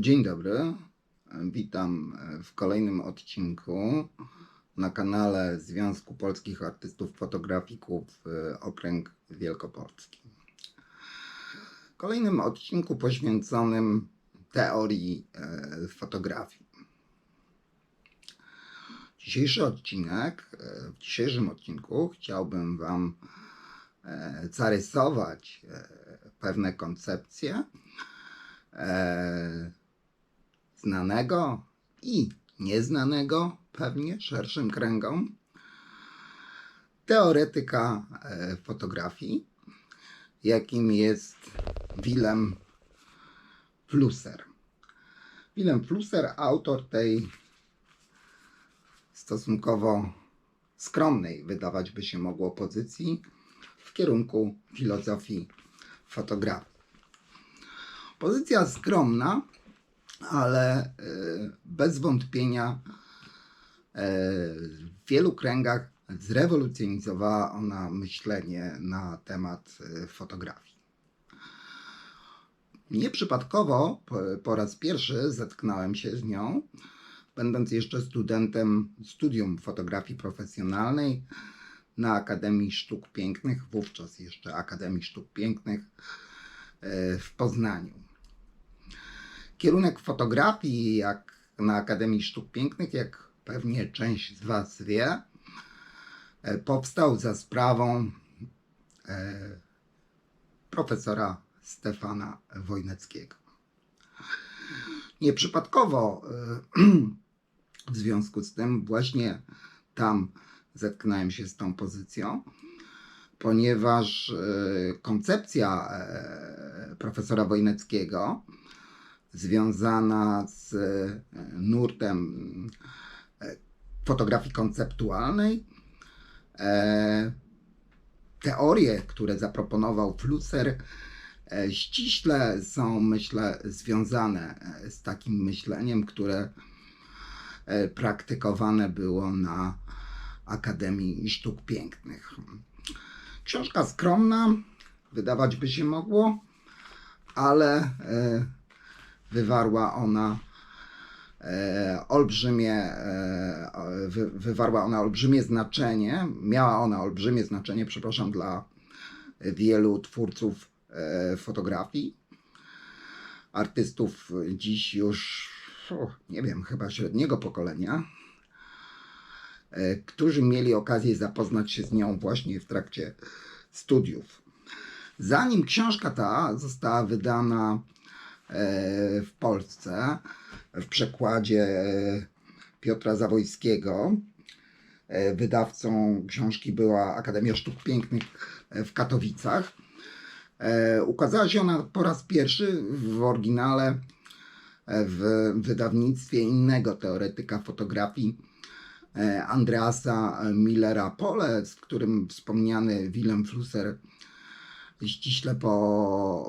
Dzień dobry. Witam w kolejnym odcinku na kanale Związku Polskich Artystów Fotografików y, Okręg Wielkopolski. Kolejnym odcinku poświęconym teorii y, fotografii. Dzisiejszy odcinek, y, w dzisiejszym odcinku chciałbym Wam e, zarysować e, pewne koncepcje e, znanego i nieznanego pewnie szerszym kręgom teoretyka e, fotografii, jakim jest Willem Flusser. Willem Flusser, autor tej stosunkowo skromnej, wydawać by się mogło, pozycji w kierunku filozofii fotografii. Pozycja skromna, ale e, bez wątpienia e, w wielu kręgach zrewolucjonizowała ona myślenie na temat e, fotografii. Nieprzypadkowo po, raz pierwszy zetknąłem się z nią, będąc jeszcze studentem studium fotografii profesjonalnej na Akademii Sztuk Pięknych, wówczas jeszcze Akademii Sztuk Pięknych w Poznaniu. Kierunek fotografii, jak na Akademii Sztuk Pięknych, jak pewnie część z Was wie, e, powstał za sprawą e, profesora Stefana Wojneckiego. Nieprzypadkowo e, w związku z tym właśnie tam zetknąłem się z tą pozycją, ponieważ koncepcja profesora Wojneckiego związana z e, nurtem e, fotografii konceptualnej, e, teorie, które zaproponował Flusser, ściśle są, myślę, związane z takim myśleniem, które praktykowane było na Akademii Sztuk Pięknych. Książka skromna, wydawać by się mogło, ale wywarła ona e, olbrzymie, e, wy, wywarła ona olbrzymie znaczenie, miała ona olbrzymie znaczenie, przepraszam, dla wielu twórców e, fotografii, artystów dziś już, nie wiem, chyba średniego pokolenia, którzy mieli okazję zapoznać się z nią właśnie w trakcie studiów. Zanim książka ta została wydana w Polsce w przekładzie e, Piotra Zawojskiego, e, wydawcą książki była Akademia Sztuk Pięknych e, w Katowicach. E, Ukazała się ona po raz pierwszy w oryginale e, w wydawnictwie innego teoretyka fotografii, e, Andreasa Millera Pole, z którym wspomniany Willem Flusser ściśle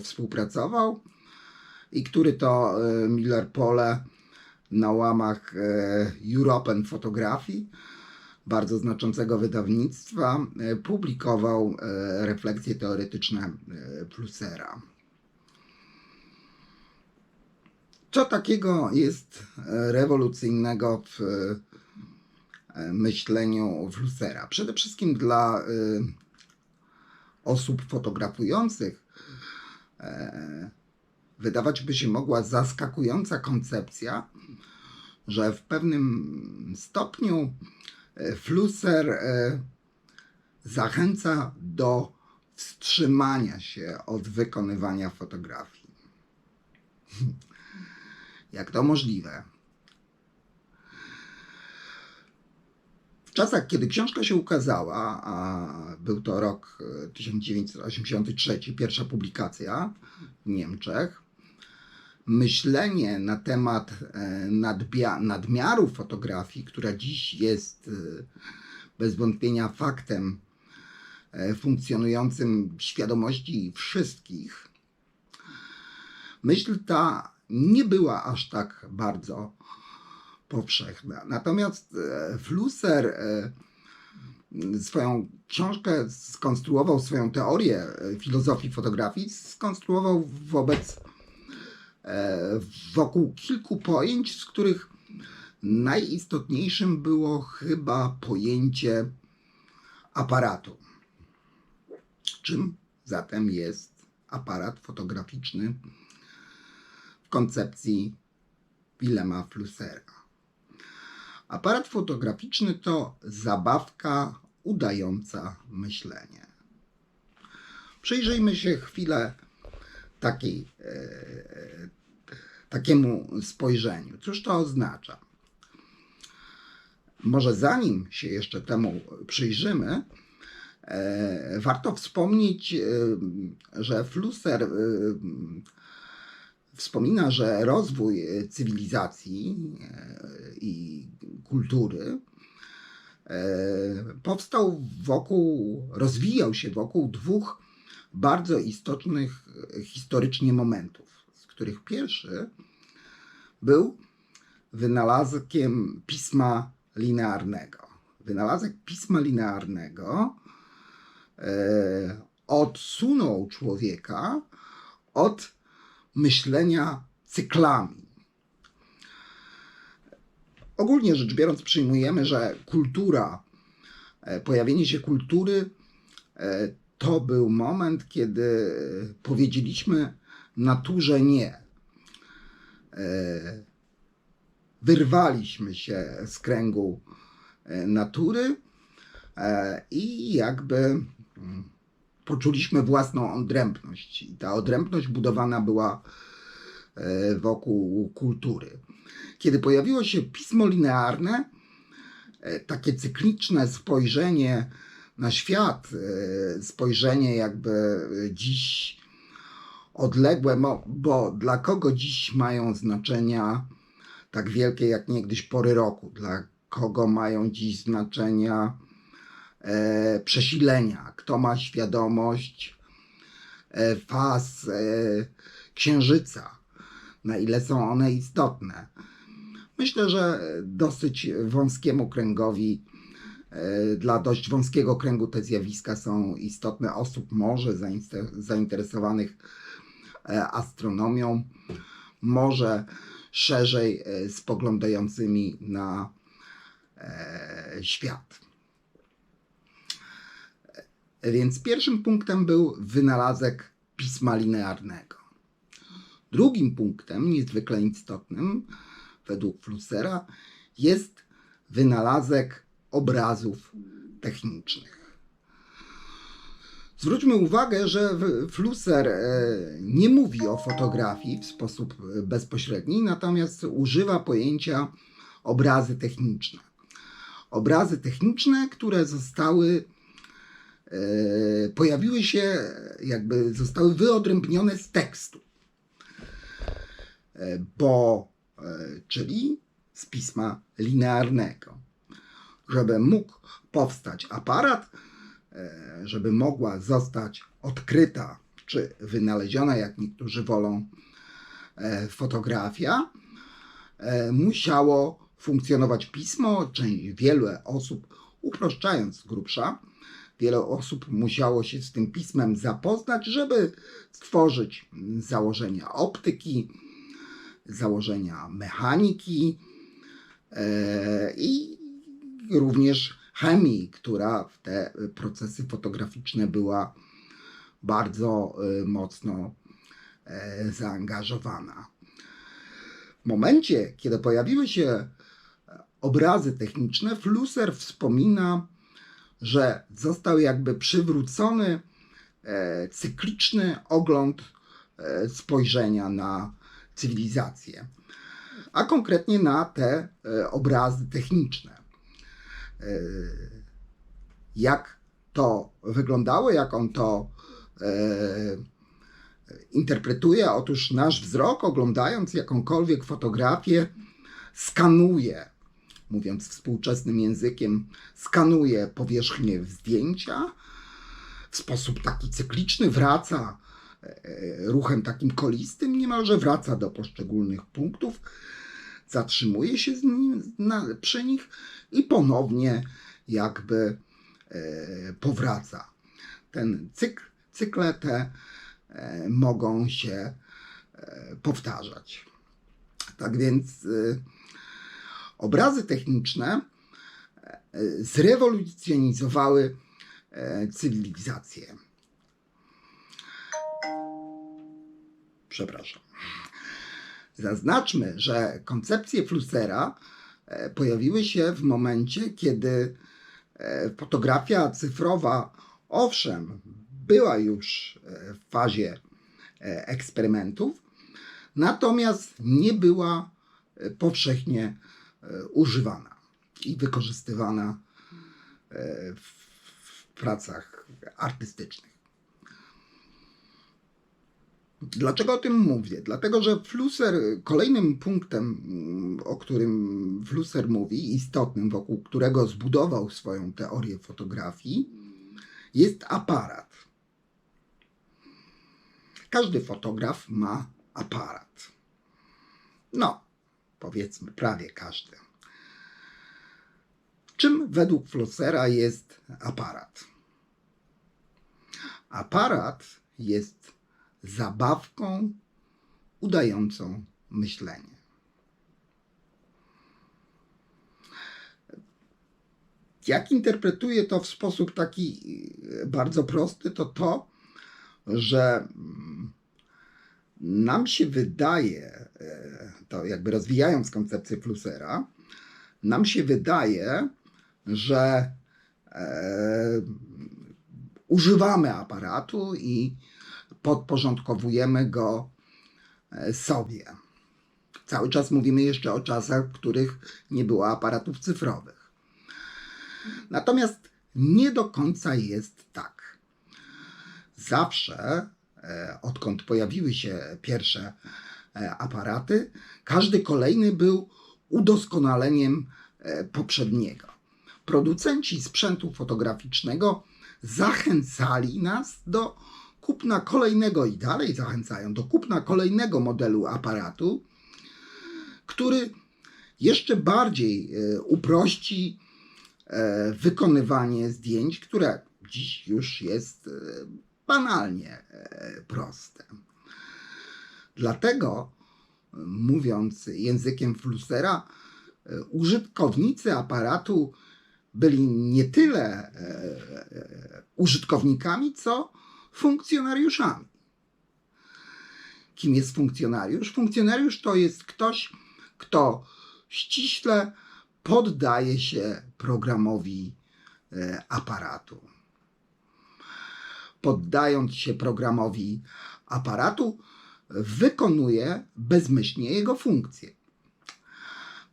współpracował i który to e, Miller Pole na łamach e, European Fotografii, bardzo znaczącego wydawnictwa, e, publikował refleksje teoretyczne Flussera. Co takiego jest rewolucyjnego w myśleniu Flussera? Przede wszystkim dla osób fotografujących wydawać by się mogła zaskakująca koncepcja, że w pewnym stopniu e, Flusser e, zachęca do wstrzymania się od wykonywania fotografii. Jak to możliwe? W czasach, kiedy książka się ukazała, a był to rok e, 1983, pierwsza publikacja w Niemczech, myślenie na temat e, nadmiaru fotografii, która dziś jest e, bez wątpienia faktem e, funkcjonującym w świadomości wszystkich, myśl ta nie była aż tak bardzo powszechna. Natomiast Flusser swoją książkę skonstruował, swoją teorię filozofii fotografii skonstruował wobec wokół kilku pojęć, z których najistotniejszym było chyba pojęcie aparatu. Czym zatem jest aparat fotograficzny w koncepcji Willema Flussera? Aparat fotograficzny to zabawka udająca myślenie. Przyjrzyjmy się chwilę takiej, takiemu spojrzeniu. Cóż to oznacza? Może zanim się jeszcze temu przyjrzymy, e, warto wspomnieć, e, że Flusser e, wspomina, że rozwój cywilizacji i kultury powstał wokół, rozwijał się wokół dwóch bardzo istotnych e, historycznie momentów, z których pierwszy był wynalazkiem pisma linearnego. Wynalazek pisma linearnego e, odsunął człowieka od myślenia cyklami. Ogólnie rzecz biorąc, przyjmujemy, że kultura, e, pojawienie się kultury to był moment, kiedy powiedzieliśmy naturze nie. E, Wyrwaliśmy się z kręgu e, natury e, i jakby mm, poczuliśmy własną odrębność. I ta odrębność budowana była e, wokół kultury. Kiedy pojawiło się pismo linearne, e, takie cykliczne spojrzenie na świat, e, spojrzenie jakby dziś odległe, bo dla kogo dziś mają znaczenia tak wielkie jak niegdyś pory roku? Dla kogo mają dziś znaczenia e, przesilenia? Kto ma świadomość e, faz e, księżyca? Na ile są one istotne? Myślę, że dosyć wąskiemu kręgowi, dla dość wąskiego kręgu te zjawiska są istotne. Osób może zainter- zainteresowanych e, astronomią, może szerzej e, spoglądającymi na e, świat. E, Więc pierwszym punktem był wynalazek pisma linearnego. Drugim punktem, niezwykle istotnym, według Flussera, jest wynalazek obrazów technicznych. Zwróćmy uwagę, że Flusser e, nie mówi o fotografii w sposób bezpośredni, natomiast używa pojęcia obrazy techniczne. Obrazy techniczne, które zostały, e, pojawiły się, jakby zostały wyodrębnione z tekstu. E, Bo, czyli z pisma linearnego. Żeby mógł powstać aparat, e, żeby mogła zostać odkryta czy wynaleziona, jak niektórzy wolą, e, fotografia, e, musiało funkcjonować pismo. Część, wiele osób, uproszczając z grubsza, wiele osób musiało się z tym pismem zapoznać, żeby stworzyć założenia optyki, założenia mechaniki i również chemii, która w te procesy fotograficzne była bardzo e, mocno e, zaangażowana. W momencie, kiedy pojawiły się obrazy techniczne, Flusser wspomina, że został jakby przywrócony e, cykliczny ogląd e, spojrzenia na cywilizację, a konkretnie na te e, obrazy techniczne. E, Jak to wyglądało, jak on to e, interpretuje? Otóż nasz wzrok, oglądając jakąkolwiek fotografię, skanuje, mówiąc współczesnym językiem, skanuje powierzchnię zdjęcia w sposób taki cykliczny, wraca e, ruchem takim kolistym, niemalże wraca do poszczególnych punktów, zatrzymuje się z nim, na, przy nich i ponownie jakby e, powraca. Ten cykl, cykle te e, mogą się e, powtarzać. Tak więc y, obrazy techniczne e, zrewolucjonizowały e, cywilizację. Przepraszam. Zaznaczmy, że koncepcje Flussera e, pojawiły się w momencie, kiedy e, fotografia cyfrowa, owszem, była już e, w fazie eksperymentów, natomiast nie była powszechnie używana i wykorzystywana w pracach artystycznych. Dlaczego o tym mówię? Dlatego, że Flusser, kolejnym punktem, mm, o którym Flusser mówi, istotnym, wokół którego zbudował swoją teorię fotografii, jest aparat. Każdy fotograf ma aparat. No, powiedzmy, prawie każdy. Czym według Flussera jest aparat? Aparat jest zabawką udającą myślenie. Jak interpretuję to w sposób taki e, bardzo prosty, to to, że mm, nam się wydaje, e, to jakby rozwijając koncepcję Flussera, nam się wydaje, że e, używamy aparatu i podporządkowujemy go e, sobie. Cały czas mówimy jeszcze o czasach, w których nie było aparatów cyfrowych. Natomiast nie do końca jest tak. Zawsze, e, odkąd pojawiły się pierwsze e, aparaty, każdy kolejny był udoskonaleniem poprzedniego. Producenci sprzętu fotograficznego zachęcali nas do kupna kolejnego i dalej zachęcają do kupna kolejnego modelu aparatu, który jeszcze bardziej e, uprości e, wykonywanie zdjęć, które dziś już jest e, banalnie proste. Dlatego, mówiąc językiem Flussera, e, użytkownicy aparatu byli nie tyle użytkownikami, co funkcjonariuszami. Kim jest funkcjonariusz? Funkcjonariusz to jest ktoś, kto ściśle poddaje się programowi e, aparatu. Poddając się programowi aparatu, wykonuje bezmyślnie jego funkcje.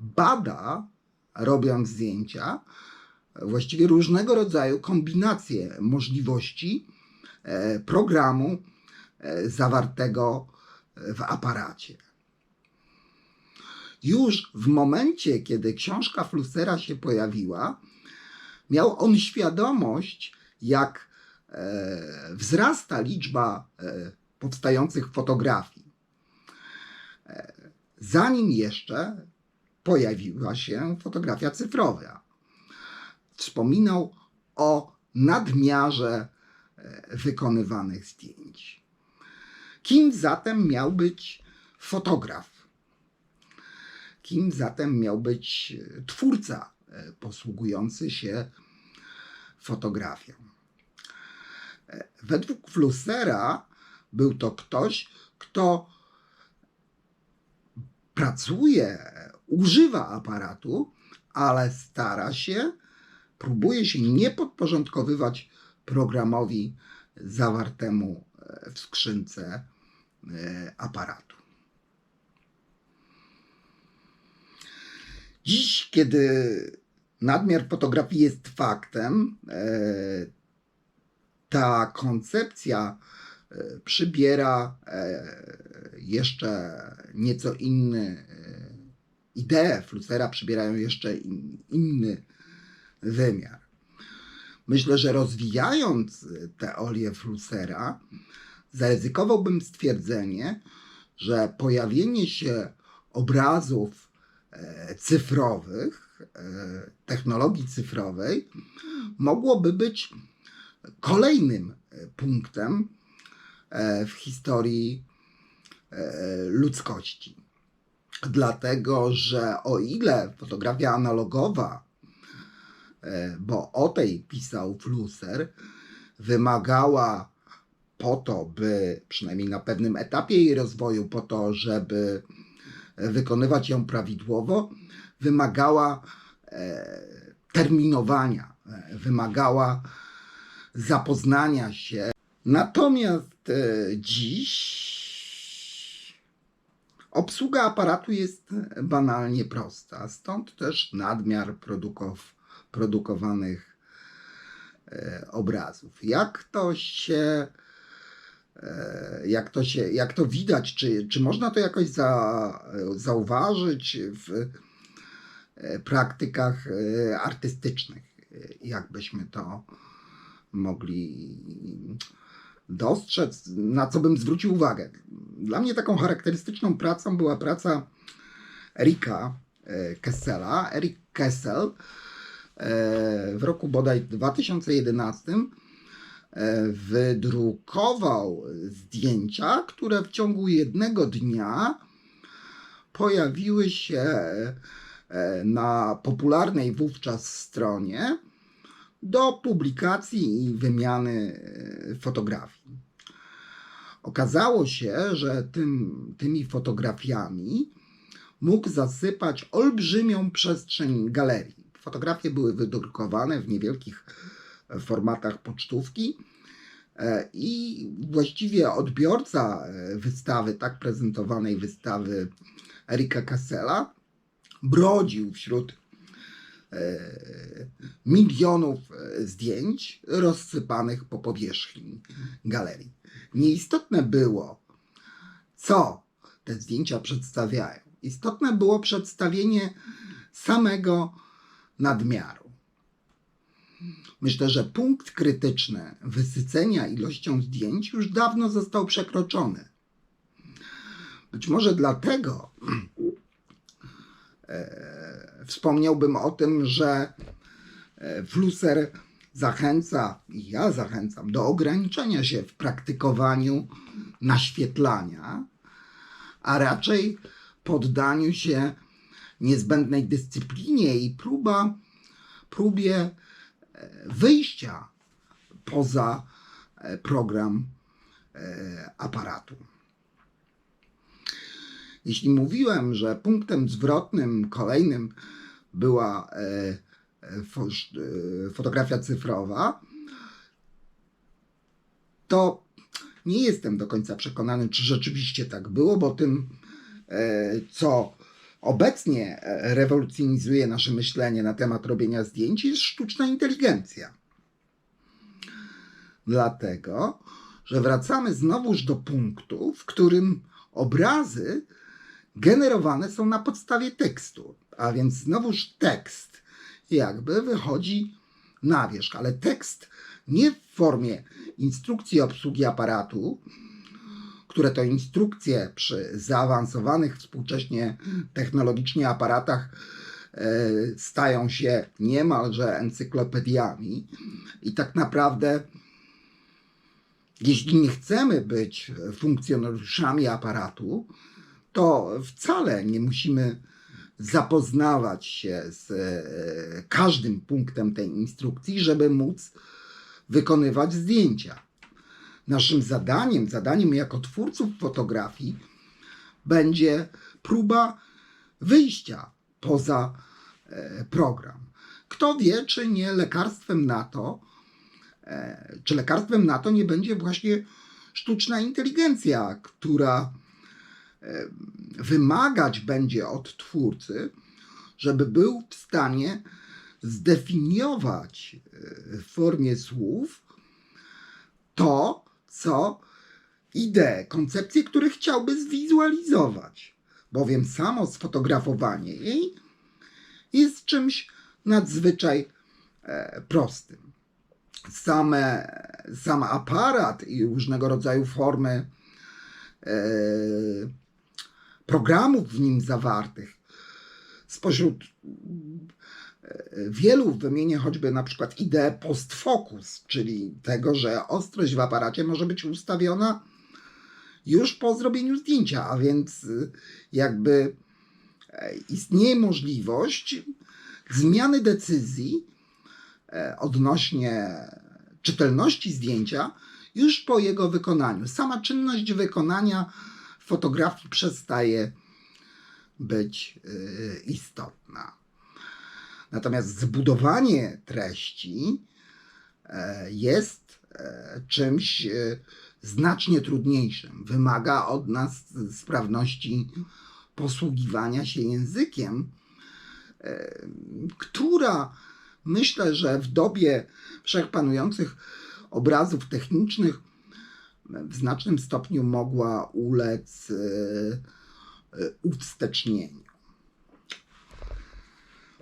Bada, robiąc zdjęcia, właściwie różnego rodzaju kombinacje możliwości programu e, zawartego w aparacie. Już w momencie, kiedy książka Flussera się pojawiła, miał on świadomość, jak e, wzrasta liczba e, powstających fotografii. E, zanim jeszcze pojawiła się fotografia cyfrowa. Wspominał o nadmiarze e, wykonywanych zdjęć. Kim zatem miał być fotograf? Kim zatem miał być e, twórca e, posługujący się fotografią? E, Według Flussera był to ktoś, kto pracuje, używa aparatu, ale stara się, próbuje się nie podporządkowywać programowi zawartemu e, w skrzynce e, aparatu. Dziś, kiedy nadmiar fotografii jest faktem, e, ta koncepcja przybiera jeszcze nieco inny, idee Flussera przybierają jeszcze in, inny wymiar. Myślę, że rozwijając teorię Flussera, zaryzykowałbym stwierdzenie, że pojawienie się obrazów e, cyfrowych, e, technologii cyfrowej, mogłoby być kolejnym e, punktem w historii ludzkości. Dlatego, że o ile fotografia analogowa, bo o tej pisał Flusser, wymagała po to, by przynajmniej na pewnym etapie jej rozwoju, po to, żeby wykonywać ją prawidłowo, wymagała e, terminowania, e, wymagała zapoznania się. Natomiast e, dziś obsługa aparatu jest banalnie prosta, stąd też nadmiar produkow, produkowanych e, obrazów. Jak to się e, jak to, się, jak to widać, czy, czy można to jakoś za, zauważyć w e, praktykach artystycznych? Jakbyśmy to mogli dostrzec, na co bym zwrócił uwagę. Dla mnie taką charakterystyczną pracą była praca Erika Kessela. Erik Kessel w roku bodaj 2011 e, wydrukował zdjęcia, które w ciągu jednego dnia pojawiły się e, na popularnej wówczas stronie do publikacji i wymiany e, fotografii. Okazało się, że tym, tymi fotografiami mógł zasypać olbrzymią przestrzeń galerii. Fotografie były wydrukowane w niewielkich e, formatach pocztówki e, i właściwie odbiorca e, wystawy, tak prezentowanej wystawy Erika Kassela, brodził wśród milionów zdjęć rozsypanych po powierzchni galerii. Nieistotne było, co te zdjęcia przedstawiają. Istotne było przedstawienie samego nadmiaru. Myślę, że punkt krytyczny wysycenia ilością zdjęć już dawno został przekroczony. Być może dlatego e, wspomniałbym o tym, że e, Flusser zachęca, i ja zachęcam, do ograniczenia się w praktykowaniu naświetlania, a raczej poddaniu się niezbędnej dyscyplinie i próba, próbie e, wyjścia poza e, program e, aparatu. Jeśli mówiłem, że punktem zwrotnym kolejnym była fo- fotografia cyfrowa, to nie jestem do końca przekonany, czy rzeczywiście tak było, bo tym, co obecnie e, rewolucjonizuje nasze myślenie na temat robienia zdjęć, jest sztuczna inteligencja. Dlatego, że wracamy znowuż do punktu, w którym obrazy generowane są na podstawie tekstu, a więc znowuż tekst jakby wychodzi na wierzch, ale tekst nie w formie instrukcji obsługi aparatu, które to instrukcje przy zaawansowanych współcześnie technologicznie aparatach e, stają się niemalże encyklopediami i tak naprawdę jeśli nie chcemy być funkcjonariuszami aparatu, to wcale nie musimy zapoznawać się z e, każdym punktem tej instrukcji, żeby móc wykonywać zdjęcia. Naszym zadaniem, zadaniem jako twórców fotografii, będzie próba wyjścia poza e, program. Kto wie, czy nie lekarstwem na to, e, czy lekarstwem na to nie będzie właśnie sztuczna inteligencja, która e, wymagać będzie od twórcy, żeby był w stanie zdefiniować w formie słów to, co idee, koncepcje, które chciałby zwizualizować. Bowiem samo sfotografowanie jej jest czymś nadzwyczaj e, prostym. Same, sam aparat i różnego rodzaju formy e, programów w nim zawartych. Spośród wielu wymienię choćby na przykład ideę postfocus, czyli tego, że ostrość w aparacie może być ustawiona już po zrobieniu zdjęcia, a więc y, jakby e, istnieje możliwość zmiany decyzji e, odnośnie czytelności zdjęcia już po jego wykonaniu. Sama czynność wykonania fotografii przestaje być y, istotna. Natomiast zbudowanie treści e, jest e, czymś e, znacznie trudniejszym. Wymaga od nas sprawności posługiwania się językiem, która myślę, że w dobie wszechpanujących obrazów technicznych w znacznym stopniu mogła ulec uwstecznieniu.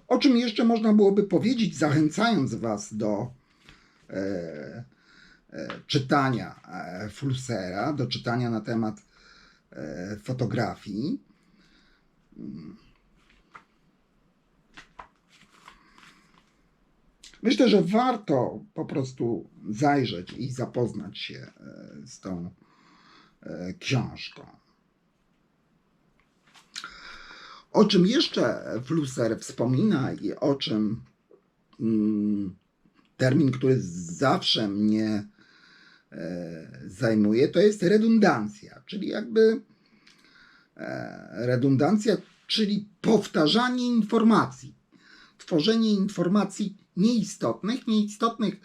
O czym jeszcze można byłoby powiedzieć, zachęcając Was do e, e, czytania e, Flussera, do czytania na temat e, fotografii. Myślę, że warto po prostu zajrzeć i zapoznać się e, z tą e, książką. O czym jeszcze Flusser wspomina i o czym mm, termin, który zawsze mnie e, zajmuje, to jest redundancja, czyli jakby e, redundancja, czyli powtarzanie informacji, tworzenie informacji nieistotnych, nieistotnych e,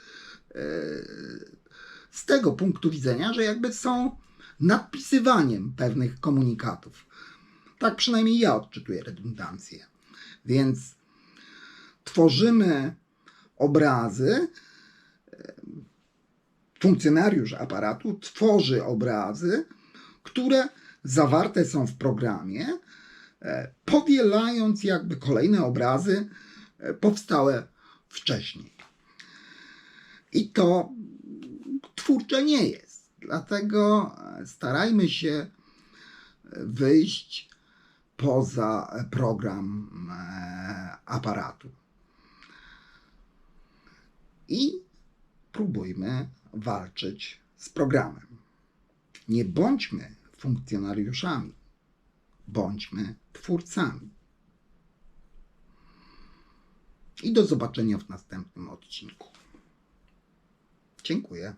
z tego punktu widzenia, że jakby są nadpisywaniem pewnych komunikatów. Tak przynajmniej ja odczytuję redundancję. Więc tworzymy obrazy, e, funkcjonariusz aparatu tworzy obrazy, które zawarte są w programie, e, powielając jakby kolejne obrazy e, powstałe wcześniej. I to twórcze nie jest. Dlatego starajmy się wyjść poza program e, aparatu. I próbujmy walczyć z programem. Nie bądźmy funkcjonariuszami, bądźmy twórcami. I do zobaczenia w następnym odcinku. Dziękuję.